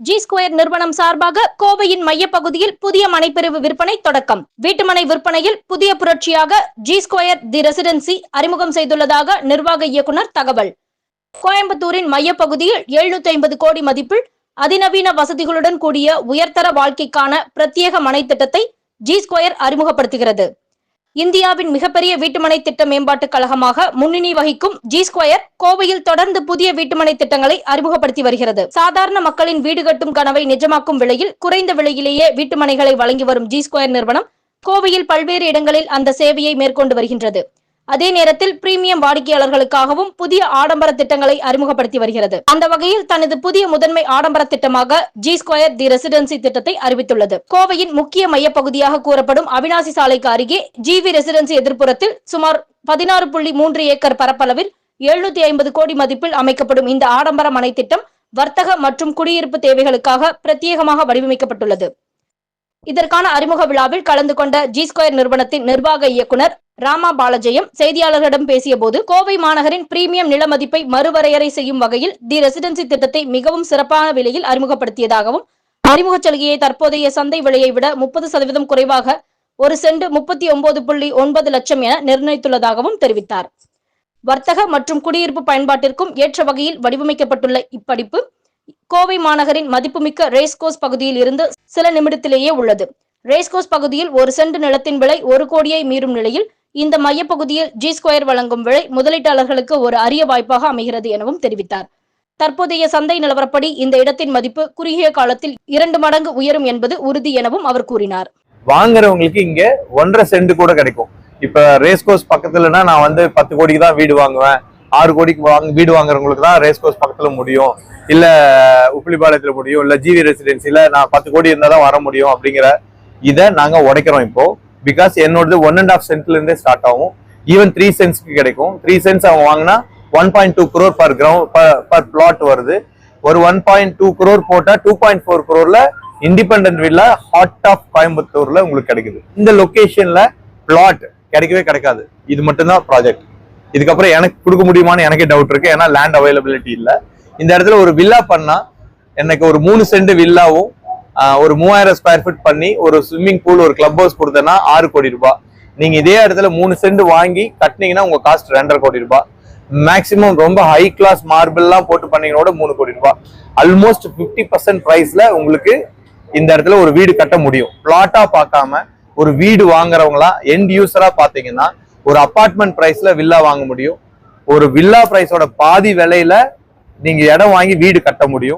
G square நிறுவனம் சார்பாக கோவையின் மையப்பகுதியில் புதிய மனைப்பிரிவு விற்பனை தொடக்கம். வீட்டுமனை விற்பனையில் புதிய புரட்சியாக ஜி ஸ்கொயர் தி ரெசிடென்சி அறிமுகம் செய்துள்ளதாக நிர்வாக இயக்குனர் தகவல். கோயம்புத்தூரின் மையப்பகுதியில் எழுநூத்தி ஐம்பது கோடி மதிப்பில் அதிநவீன வசதிகளுடன் கூடிய உயர்தர வாழ்க்கைக்கான பிரத்யேக மனை திட்டத்தை ஜி ஸ்கொயர் அறிமுகப்படுத்துகிறது. இந்தியாவின் மிகப்பெரிய வீட்டுமனை திட்ட மேம்பாட்டுக் கழகமாக முன்னணி வகிக்கும் ஜி ஸ்கொயர் கோவையில் தொடர்ந்து புதிய வீட்டுமனை திட்டங்களை அறிமுகப்படுத்தி வருகிறது. சாதாரண மக்களின் வீடு கட்டும் கனவை நிஜமாக்கும் விலையில் குறைந்த விலையிலேயே வீட்டுமனைகளை வழங்கி வரும் ஜி ஸ்கொயர் நிறுவனம் கோவையில் பல்வேறு இடங்களில் அந்த சேவையை மேற்கொண்டு வருகின்றது. அதே நேரத்தில் பிரீமியம் வாடிக்கையாளர்களுக்காகவும் புதிய ஆடம்பர திட்டங்களை அறிமுகப்படுத்தி வருகிறது. அந்த வகையில் தனது புதிய முதன்மை ஆடம்பர திட்டமாக ஜி ஸ்கொயர் தி ரெசிடென்சி திட்டத்தை அறிவித்துள்ளது. கோவையின் முக்கிய மையப்பகுதியாக கூறப்படும் அவினாசி சாலைக்கு அருகே ஜிவி ரெசிடென்சி எதிர்ப்புறத்தில் சுமார் பதினாறு புள்ளி மூன்று ஏக்கர் பரப்பளவில் எழுநூத்தி ஐம்பது கோடி மதிப்பில் அமைக்கப்படும் இந்த ஆடம்பர மனை திட்டம் வர்த்தக மற்றும் குடியிருப்பு தேவைகளுக்காக பிரத்யேகமாக வடிவமைக்கப்பட்டுள்ளது. இதற்கான அறிமுக விழாவில் கலந்து கொண்ட ஜி ஸ்கொயர் நிறுவனத்தின் நிர்வாக இயக்குனர் ராமா பாலஜெயம் செய்தியாளர்களிடம் பேசிய போது கோவை மாநகரின் பிரீமியம் நில மதிப்பை மறுவரையறை செய்யும் வகையில் தி ரெசிடென்சி திட்டத்தை மிகவும் சிறப்பான விலையில் அறிமுகப்படுத்தியதாகவும் அறிமுகச் சலுகையை தற்போதைய சந்தை விலையை விட முப்பது சதவீதம் குறைவாக ஒரு சென்ட் முப்பத்தி ஒன்பது புள்ளி ஒன்பது லட்சம் என நிர்ணயித்துள்ளதாகவும் தெரிவித்தார். வர்த்தக மற்றும் குடியிருப்பு பயன்பாட்டிற்கும் ஏற்ற வகையில் வடிவமைக்கப்பட்டுள்ள இப்படிப்பு கோவை மாநகரின் மதிப்புமிக்க ரேஸ்கோஸ் பகுதியில் இருந்து சில நிமிடத்திலேயே உள்ளது. ரேஸ்கோஸ் பகுதியில் ஒரு சென்ட் நிலத்தின் விலை ஒரு கோடியை மீறும் நிலையில் இந்த மையப்பகுதியில் ஜி ஸ்கொயர் வழங்கும் விலை முதலீட்டாளர்களுக்கு ஒரு அரிய வாய்ப்பாக அமைகிறது எனவும் தெரிவித்தார். தற்போதைய சந்தை நிலவரப்படி இந்த இடத்தின் மதிப்பு குறுகிய காலத்தில் இரண்டு மடங்கு உயரும் என்பது உறுதி எனவும் அவர் கூறினார். வாங்குறவங்களுக்கு இங்க ஒன்றரை சென்ட் கூட கிடைக்கும். இப்ப ரேஸ் கோர்ஸ் பக்கத்துலனா நான் வந்து பத்து கோடிக்கு தான் வீடு வாங்குவேன். ஆறு கோடிக்கு வாங்க வீடு வாங்குறவங்களுக்கு தான் ரேஸ் கோர்ஸ் பக்கத்துல முடியும். இல்ல உப்பிலிபாளையத்துல முடியும். இல்ல ஜிவி ரெசிடென்சில நான் பத்து கோடி இருந்தா தான் வர முடியும் அப்படிங்கிற இதை நாங்க உடைக்கிறோம் இப்போ. பிகாஸ் என்னோடது ஒன் அண்ட் ஆஃப் சென்ட்ல இருந்தே ஸ்டார்ட் ஆகும். ஈவன் த்ரீ சென்ட்ஸ்க்கு கிடைக்கும். த்ரீ சென்ட்ஸ் அவன் வாங்கினா one point two crore per ground per flat வருது. ஒரு ஒன் பாயிண்ட் டூ குரோர் போட்டா டூ பாயிண்ட் ஃபோர் குரோர்ல இண்டிபெண்ட் வில்லா ஹாட் ஆஃப் கோயம்புத்தூர்ல உங்களுக்கு கிடைக்குது. இந்த லொகேஷன்ல பிளாட் கிடைக்கவே கிடைக்காது. இது மட்டும்தான் ப்ராஜெக்ட் இதுக்கப்புறம் எனக்கு கொடுக்க முடியுமான்னு எனக்கே டவுட் இருக்கு. ஏன்னா லேண்ட் அவைலபிலிட்டி இல்லை. இந்த இடத்துல ஒரு வில்லா பண்ணா எனக்கு ஒரு மூணு சென்ட் வில்லாவும் ஒரு மூவாயிரம் ஸ்கொயர் ஃபீட் பண்ணி ஒரு ஸ்விம்மிங் பூல் ஒரு கிளப் ஹவுஸ் கொடுத்தேன்னா ஆறு கோடி ரூபாய். நீங்க இதே இடத்துல மூணு சென்ட் வாங்கி கட்டினீங்கன்னா உங்க காஸ்ட் ரெண்டரை கோடி ரூபாய். மேக்சிமம் ரொம்ப ஹை கிளாஸ் மார்பிள்லாம் போட்டு பண்ணீங்கன்னா மூணு கோடி ரூபாய். ஆல்மோஸ்ட் 50% பர்சன்ட் ப்ரைஸ்ல உங்களுக்கு இந்த இடத்துல ஒரு வீடு கட்ட முடியும். பிளாட்டா பார்க்காம ஒரு வீடு வாங்குறவங்களா எண்ட் யூசரா பாத்தீங்கன்னா ஒரு அபார்ட்மெண்ட் ப்ரைஸ்ல வில்லா வாங்க முடியும். ஒரு வில்லா பிரைஸோட பாதி விலையில நீங்க இடம் வாங்கி வீடு கட்ட முடியும்.